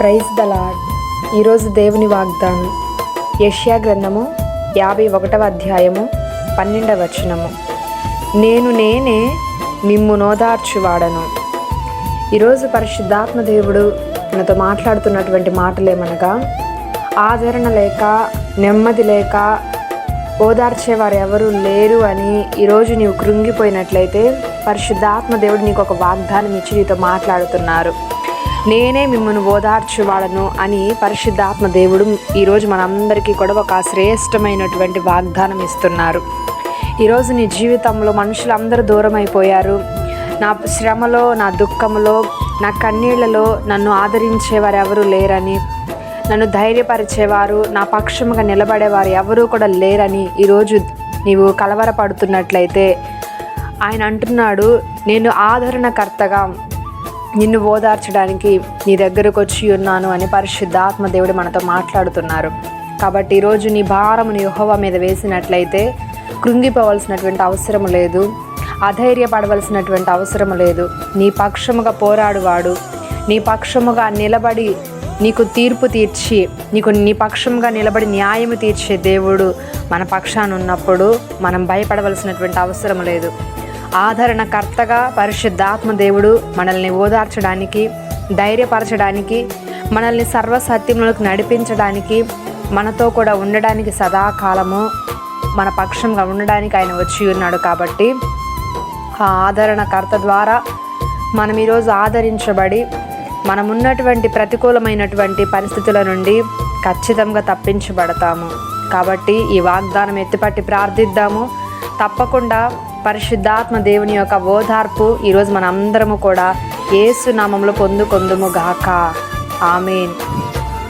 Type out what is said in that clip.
Praise the lord ఈరోజు దేవుని వాగ్దానం. యష్యా గ్రంథము యాభై ఒకటవ అధ్యాయము పన్నెండవ వచనము. నేను నేనే మిమ్ము నోదార్చువాడను. ఈరోజు పరిశుద్ధాత్మ దేవుడు మనతో మాట్లాడుతున్నటువంటి మాటలేమనగా ఆదరణ లేక నెమ్మది లేక ఓదార్చేవారు ఎవరు లేరు అని ఈరోజు నీవు కృంగిపోయినట్లయితే పరిశుద్ధాత్మ దేవుడు నీకు ఒక వాగ్దానం ఇచ్చి నీతో మాట్లాడుతున్నారు. నేనే మిమ్మల్ని ఓదార్చువాడను అని పరిశుద్ధాత్మ దేవుడు ఈరోజు మనందరికీ కూడా ఒక శ్రేష్టమైనటువంటి వాగ్దానం ఇస్తున్నారు. ఈరోజు నీ జీవితంలో మనుషులందరూ దూరం అయిపోయారు నా శ్రమలో నా దుఃఖంలో నా కన్నీళ్ళలో నన్ను ఆదరించేవారు ఎవరు లేరని నన్ను ధైర్యపరిచేవారు నా పక్షముగా నిలబడేవారు ఎవరూ కూడా లేరని ఈరోజు నీవు కలవరపడుతున్నట్లయితే ఆయన అంటున్నాడు నేను ఆదరణకర్తగా నిన్ను ఓదార్చడానికి నీ దగ్గరకు వచ్చి ఉన్నాను అని పరిశుద్ధాత్మ దేవుడు మనతో మాట్లాడుతున్నారు. కాబట్టి ఈరోజు నీ భారమును యెహోవా మీద వేసినట్లయితే కృంగిపోవలసినటువంటి అవసరం లేదు. అధైర్యపడవలసినటువంటి అవసరం లేదు. నీ పక్షముగా పోరాడువాడు నీ పక్షముగా నిలబడి నీకు తీర్పు తీర్చి నీకు నీ పక్షంగా నిలబడి న్యాయము తీర్చే దేవుడు మన పక్షాన ఉన్నప్పుడు మనం భయపడవలసినటువంటి అవసరం లేదు. ఆదరణకర్తగా పరిశుద్ధాత్మదేవుడు మనల్ని ఓదార్చడానికి ధైర్యపరచడానికి మనల్ని సర్వసత్యములకు నడిపించడానికి మనతో కూడా ఉండడానికి సదాకాలము మన పక్షంగా ఉండడానికి ఆయన వచ్చి ఉన్నాడు కాబట్టి ఆ ఆదరణకర్త ద్వారా మనం ఈరోజు ఆదరించబడి మనం ఉన్నటువంటి ప్రతికూలమైనటువంటి పరిస్థితుల నుండి ఖచ్చితంగా తప్పించబడతాము. కాబట్టి ఈ వాగ్దానం ఎత్తిపట్టి ప్రార్థిద్దాము. తప్పకుండా పరిశుద్ధాత్మ దేవుని యొక్క ఓదార్పు ఈరోజు మన అందరము కూడా ఏసు నామంలో పొందుకొందుము గాక. ఆమెన్.